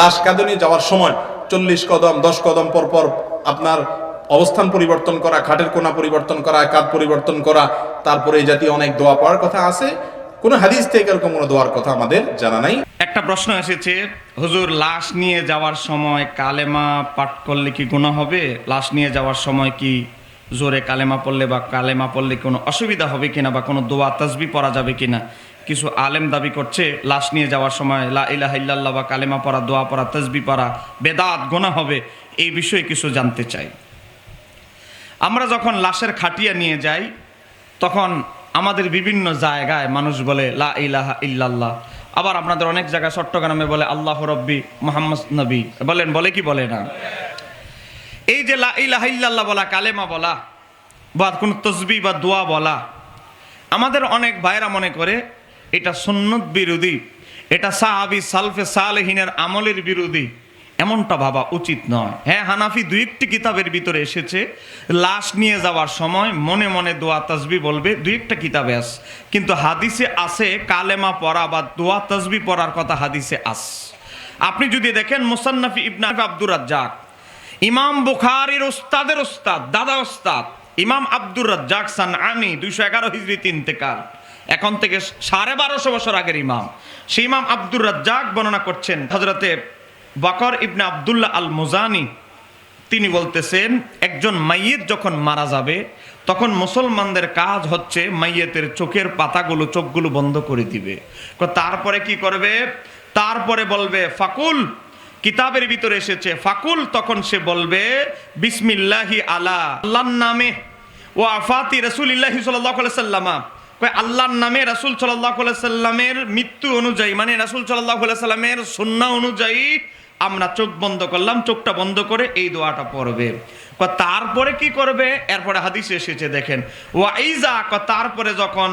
লাশ কাঁদনে যাওয়ার সময় চল্লিশ কদম, দশ কদম পর পর আপনার অবস্থান পরিবর্তন করা খাটের কোনা পরিবর্তন করা, কাঁধ পরিবর্তন করা, তারপরে এই জাতীয় অনেক দোয়া পড়ার কথা আছে। কোনো হাদিস থেকে এরকম কোনো দোয়ার কথা আমাদের জানা নাই। একটা প্রশ্ন এসেছে, হুজুর, লাশ নিয়ে যাওয়ার সময় কালেমা পাঠ করলে কি গুণা হবে? লাশ নিয়ে যাওয়ার সময় কি জোরে কালেমা পড়লে বা কালেমা পড়লে কোনো অসুবিধা হবে কিনা বা কোনো দোয়া, তাসবি পড়া যাবে কিনা? কিছু আলেম দাবি করছে, লাশ নিয়ে যাওয়ার সময় লা ইলাহা ইল্লাল্লাহ বা কালেমা পড়া, দোয়া পড়া, তাসবি পড়া, বেদাত গোনা হবে, এই বিষয়ে কিছু জানতে চাই। আমরা যখন লাশের খাটিয়া নিয়ে যাই, তখন আমাদের বিভিন্ন জায়গায় মানুষ বলে, লা ইলাহা ইল্লাল্লাহ। আবার আপনাদের অনেক জায়গায় চট্টগ্রামে বলে, আল্লাহ রব্বি মোহাম্মদ নবী। বলেন, বলে কি বলে না? এই যে লা ইলাহা ইল্লাল্লাহ বলা, কালেমা বলা, বা কোনো তসবি বা দোয়া বলা, আমাদের অনেক ভাইরা মনে করে এটা সুন্নত বিরোধী, এটা সাহাবি সালফে সালেহিনের আমলের বিরোধী, এমনটা ভাবা উচিত নয়। হ্যাঁ হানাফি দুই একটি কিতাবের ভিতরে এসেছে, লাশ নিয়ে যাওয়ার সময় মনে মনে দোয়া তসবি বলবে, দুই একটা কিতাবে আস। কিন্তু হাদিসে আছে কালেমা পড়া বা দোয়া তসবি পড়ার কথা হাদিসে আস। আপনি যদি দেখেন মুসান্নাফি ইবনা আব্দুর রাজ্জাক ইমাম বুখারির ওস্তাদের ওস্তাদ দাদা ওস্তাদ ইমাম আব্দুর রাজ্জাক সান আনি দুইশো এগারো হিজড়ি তিনতেকাল এখন থেকে সাড়ে বারোশো বছর আগের ইমাম। সেই ইমাম আব্দুর রাজ্জাক বর্ণনা করছেন হজরতে বকর ইবনে আবদুল্লাহ আল মুজানি তিনি বলতেছেন, একজন মাইয়েত যখন মারা যাবে, তখন মুসলমানদের কাজ হচ্ছে মাইয়েতের চোখের পাতাগুলো, চোখগুলো বন্ধ করে দিবে। তারপরে কি করবে? তারপরে বলবে, ফাকুল কিতাবের ভিতরে এসেছে, ফাকুল তখন সে বলবে, বিসমিল্লাহি আলা, আল্লাহর নামে ও আফাতি রসুলিল্লাহি সাল্লাহ সাল্লামা। আল্লাহর নামে রাসুল সাল্লামের মৃত্যু অনুযায়ী মানে রাসুল সাল্লামের সন্না অনুযায়ী আমরা চোখ বন্ধ করলাম, চোখটা বন্ধ করে এই দোয়াটা পড়বে। তারপরে কি করবে? এরপরে হাদিসে এসেছে, দেখেন ওয়াইজা ক তারপরে যখন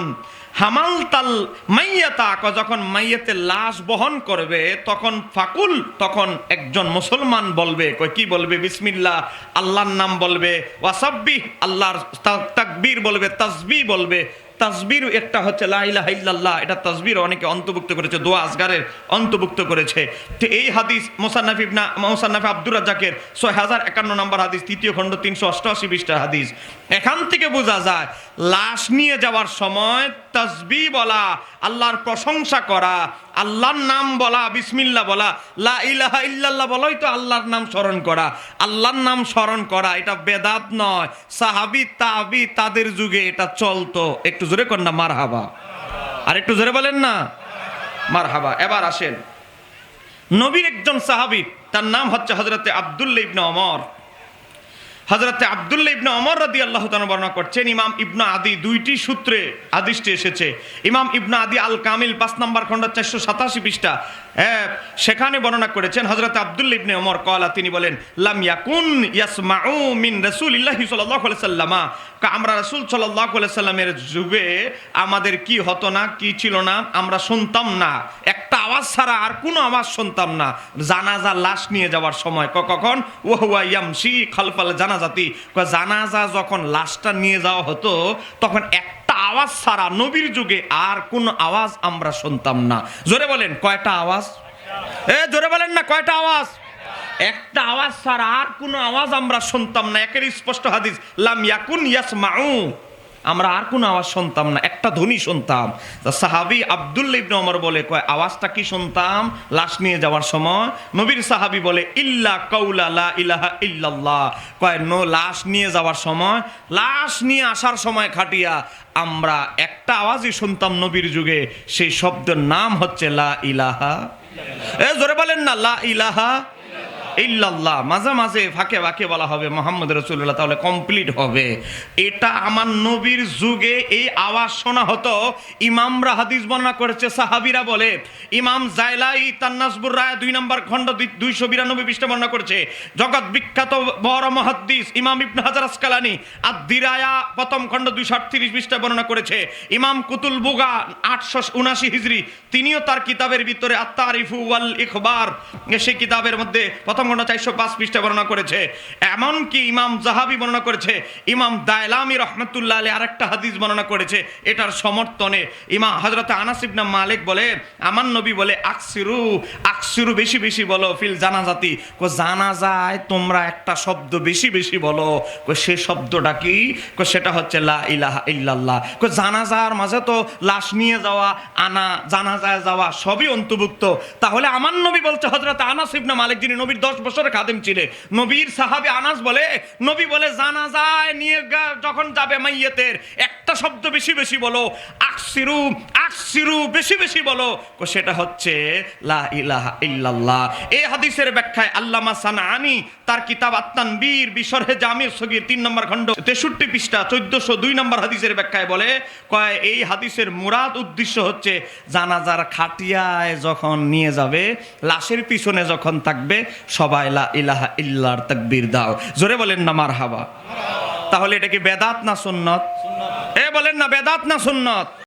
হামাল তাল মাইয়াতা ক যখন মাইয়াতে লাশ বহন করবে, তখন ফাকুল, তখন একজন মুসলমান বলবে, কয়, কি বলবে? বিসমিল্লাহ, আল্লাহর নাম বলবে ওয়াসাব্বি আল্লাহর তাকবীর বলবে তাসবি বলবে তাসবির একটা হচ্ছে ইল্লাল্লাহ। এটা তাসবির অনেকে অন্তর্ভুক্ত করেছে, দোয়া আসগারের অন্তর্ভুক্ত করেছে। তো এই হাদিস মোসান্নাফ না মোসান্নাফ আব্দুর রাজাকের ছয় হাজার একান্ন নম্বর হাদিস, তৃতীয় খণ্ড তিনশো অষ্টআশি বিশটা হাদিস। এখান থেকে বোঝা যায়, লাশ নিয়ে যাওয়ার সময় তাজবি বলা, আল্লাহর প্রশংসা করা আল্লাহর নাম বলা, বিসমিল্লাহ বলা, লা ইলাহা ইল্লাল্লাহ বলাই তো আল্লাহর নাম স্মরণ করা। আল্লাহর নাম স্মরণ করা, এটা বেদাত নয়। সাহাবি, তাবি, তাদের যুগে এটা চলতো। একটু জোরে কর না মার হাবা আর একটু জোরে বলেন না? মার হাবা এবার আসেন। নবীর একজন সাহাবি, তার নাম হচ্ছে হজরতে আবদুল্লা ইবনে অমর হজরতে আবদুল্লাহ ইবনে অমর রাদি আল্লাহ বর্ণনা করছেন, ইমাম ইবনা আদি দুইটি সূত্রে আদিষ্টি এসেছে। ইমাম ইবনা আদি আল কামিল পাঁচ নম্বর খণ্ড চারশো সাতাশি পৃষ্ঠা হ্যাঁ সেখানে বর্ণনা করেছেন হজরত আবদুল্লাহ ইবনে অমর কলা তিনি বলেন, লাম ইয়াকুন ইয়াসমাউ মিন রাসূলিল্লাহি সাল্লাল্লাহু আলাইহি সাল্লামা। আমরা রাসূল আলাইহি সাল্লামের যুগে আমাদের কি হতো না, কি ছিল না, আমরা শুনতাম না। একটা আওয়াজ ছাড়া আর কোনো আওয়াজ শুনতাম না। জানাজা লাশ নিয়ে যাওয়ার সময় ক- কখন? ওহুয়া ইয়ামশি খালফাল জানাজাতি। জানাজা যখন লাশটা নিয়ে যাওয়া হতো, তখন একটা আওয়াজ ছাড়া নবীর যুগে আর কোনো আওয়াজ আমরা শুনতাম না। জোরে বলেন, কয়টা আওয়াজ? এ, জোরে বলেন না, কয়টা আওয়াজ? একটা আওয়াজ ছাড়া আর কোনো আওয়াজ আমরা শুনতাম না। একের স্পষ্ট হাদিস, লাম ইয়াকুন ইয়াসমাউ। আমরা আর কোনো আওয়াজ শুনতাম না, একটা ধ্বনি শুনতাম। তা সাহাবি আব্দুল্লা ইবনে ওমর বলে, কয়, আওয়াজটা কি শুনতাম? লাশ নিয়ে যাওয়ার সময় নবীর সাহাবি বলে, ইল্লা কাউলা লা ইলাহা ইল্লাল্লাহ। কয়, নো, লাশ নিয়ে যাওয়ার সময়, লাশ নিয়ে আসার সময় খাটিয়া আমরা একটা আওয়াজই শুনতাম নবীর যুগে, সেই শব্দের নাম হচ্ছে লা ইলাহা। এ, জোরে বলেন না, লা ইলাহা ইল্লাল্লাহ, মাঝে মাঝে ফাঁকে ফাঁকে বলা হবে মোহাম্মদ রসুল্লাহ তাহলে কমপ্লিট হবে। এটা আমার নবীর যুগে এই আওয়াজ শোনা হতো। ইমামরা হাদিস বর্ণনা করেছে, সাহাবিরা বলে, ইমাম জাইলাই তান্নাসবুর রায় দুই নম্বর খণ্ড দুইশো বিরানব্বই পৃষ্ঠা বর্ণনা করেছে, জগৎ বিখ্যাত বড় মহাদ্দিস ইমাম ইবনে হাজার আসকালানি আর দিরায়া প্রথম খণ্ড দুইশো আটত্রিশ পৃষ্ঠা বর্ণনা করেছে, ইমাম কুতুল বুগা আটশো উনাশি হিজড়ি তিনিও তার কিতাবের ভিতরে আত্মারিফু ওয়াল ইখবার সেই কিতাবের মধ্যে প্রথম সংগঠন চারশো পাঁচ পৃষ্ঠা বর্ণনা করেছে। এমনকি ইমাম জাহাবি বর্ণনা করেছে, ইমাম দায়লামি রহমতুল্লাহ আলী আরেকটা হাদিস বর্ণনা করেছে, এটার সমর্থনে। ইমাম হজরত আনাস ইবনে মালিক বলে, আমার নবী বলে, আকসিরু আকসিরু বেশি বেশি বলো, ফিল জানাজাতি। কো জানা যায় তোমরা একটা শব্দ বেশি বেশি বলো। কো সে শব্দটা কি? কো সেটা হচ্ছে লা ইলাহা ইল্লাল্লাহ। কো জানাজার মাঝে তো লাশ নিয়ে যাওয়া, আনা, জানাজায় যাওয়া সবই অন্তর্ভুক্ত। তাহলে আমার নবী বলছে হজরত আনাস ইবনে মালিক, যিনি নবীর দশ বছরের খাদেম ছিলেন নবীর সাহাবী আনাস বলে, নবী বলে জানাজায় নিয়ে যখন যাবে মাইয়েতের, একটা শব্দ বেশি বেশি বলো, আকসিরু আকসিরু, বেশি বেশি বলো। সেটা হচ্ছে, লা ইলাহা ইল্লাল্লাহ। এই হাদিসের ব্যাখ্যায় আল্লামা সানাআনি তার কিতাব বিশরহে জামির সগীর তিন নম্বর খণ্ড, তেষট্টি পৃষ্ঠা, চোদ্দশো দুই নম্বর হাদিসের ব্যাখ্যায় বলে, কয়, এই হাদিসের মুরাদ উদ্দেশ্য হচ্ছে, জানাজার খাটিয়ায় যখন নিয়ে যাবে, লাশের পিছনে যখন থাকবে সবাই ইলাহা ইল্লার তাকবীর দাও। জোরে বলেন না মার হাবা তাহলে এটা কি বেদাত না সুন্নত? এ বলেন না, বেদাত না সুন্নত?